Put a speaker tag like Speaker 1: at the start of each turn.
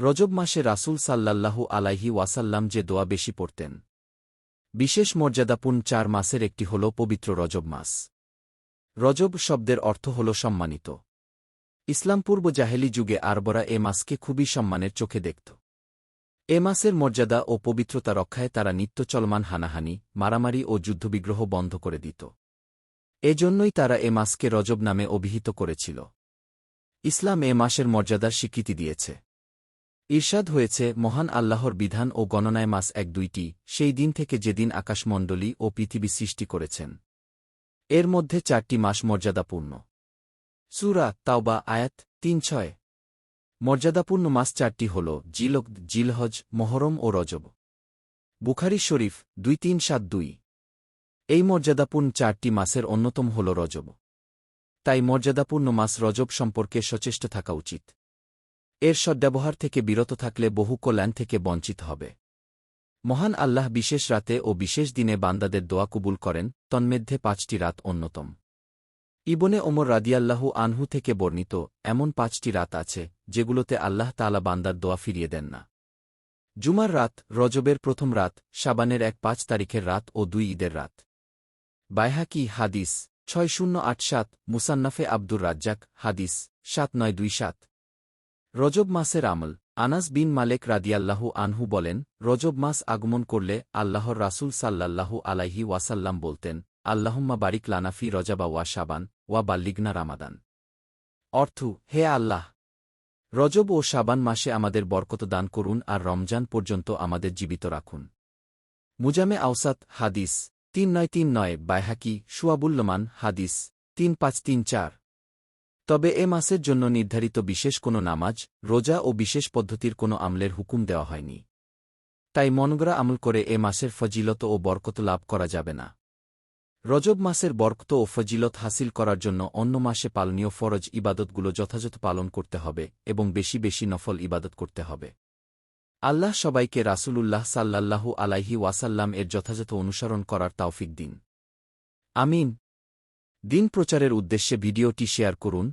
Speaker 1: রজব মাসে রাসূল সাল্লাল্লাহু আলাইহি ওয়াসাল্লাম যে দোয়া বেশি পড়তেন। বিশেষ মর্যাদাপূর্ণ চার মাসের একটি হল পবিত্র রজব মাস। রজব শব্দের অর্থ হল সম্মানিত। ইসলামপূর্ব জাহেলি যুগে আরবরা এ মাসকে খুবই সম্মানের চোখে দেখত। এ মাসের মর্যাদা ও পবিত্রতা রক্ষায় তারা নিত্য চলমান হানাহানি, মারামারি ও যুদ্ধবিগ্রহ বন্ধ করে দিত। এজন্যই তারা এ মাসকে রজব নামে অভিহিত করেছিল। ইসলাম এ মাসের মর্যাদার স্বীকৃতি দিয়েছে। ঈর্ষাদ হয়েছে মহান আল্লাহর বিধান ও গণনায় মাস এক দুইটি, সেই দিন থেকে যেদিন আকাশমণ্ডলী ও পৃথিবী সৃষ্টি করেছেন। এর মধ্যে চারটি মাস মর্যাদাপূর্ণ। সুরা তাওবা আয়াত তিন ছয়। মর্যাদাপূর্ণ মাস চারটি হল জিলক, জিলহজ, মহরম ও রজব। বুখারি শরীফ দুই তিন সাত দুই। এই মর্যাদাপূর্ণ চারটি মাসের অন্যতম হল রজব। তাই মর্যাদাপূর্ণ মাস রজব সম্পর্কে সচেষ্ট থাকা উচিত। এর সদ্ব্যবহার থেকে বিরত থাকলে বহু কল্যাণ থেকে বঞ্চিত হবে। মহান আল্লাহ বিশেষ রাতে ও বিশেষ দিনে বান্দাদের দোয়া কবুল করেন, তন্মধ্যে পাঁচটি রাত অন্যতম। ইবনে ওমর রাদিয়াল্লাহু আনহু থেকে বর্ণিত এমন পাঁচটি রাত আছে, যেগুলোতে আল্লাহ তালা বান্দার দোয়া ফিরিয়ে দেন না। জুমার রাত, রজবের প্রথম রাত সাবানের এক পাঁচ তারিখের রাত ও দুই ঈদের রাত। বাইহাকি হাদিস, ছয় শূন্য আট সাত, মুসান্নাফে আব্দুর রাজ্জাক, হাদিস, সাত নয় দুই সাত। রজব মাসের আমল, আনাস বিন মালেক রাদিয়াল্লাহু আনহু বলেন, রজব মাস আগমন করলে আল্লাহর রাসূল সাল্লাল্লাহু আলাইহি ওয়াসাল্লাম বলতেন, আল্লাহুম্মা বারিক লানাফি রজাবা ওয়া সাবান ওয়া বাল্লিগনা রামাদান। অর্থ, হে আল্লাহ, রজব ও সাবান মাসে আমাদের বরকত দান করুন আর রমজান পর্যন্ত আমাদের জীবিত রাখুন। মুজামে আওসাত, হাদিস, তিন নয় তিন নয়, বাইহাকি, সুয়াবুল্লমান, হাদিস, তিন পাঁচ তিন চার। তবে এ মাসের জন্য নির্ধারিত বিশেষ কোনো নামাজ, রোজা ও বিশেষ পদ্ধতির কোনো আমলের হুকুম দেওয়া হয়নি। তাই মনগড়া আমল করে এ মাসের ফজিলত ও বরকত লাভ করা যাবে না। রজব মাসের বরকত ও ফজিলত হাসিল করার জন্য অন্য মাসে পালনীয় ফরজ ইবাদতগুলো যথাযথ পালন করতে হবে এবং বেশি বেশি নফল ইবাদত করতে হবে। আল্লাহ সবাইকে রাসূলুল্লাহ সাল্লাল্লাহু আলাইহি ওয়াসাল্লাম এর যথাযথ অনুসরণ করার তাওফিক দিন। আমিন। দিন প্রচারের উদ্দেশ্যে ভিডিওটি শেয়ার করুন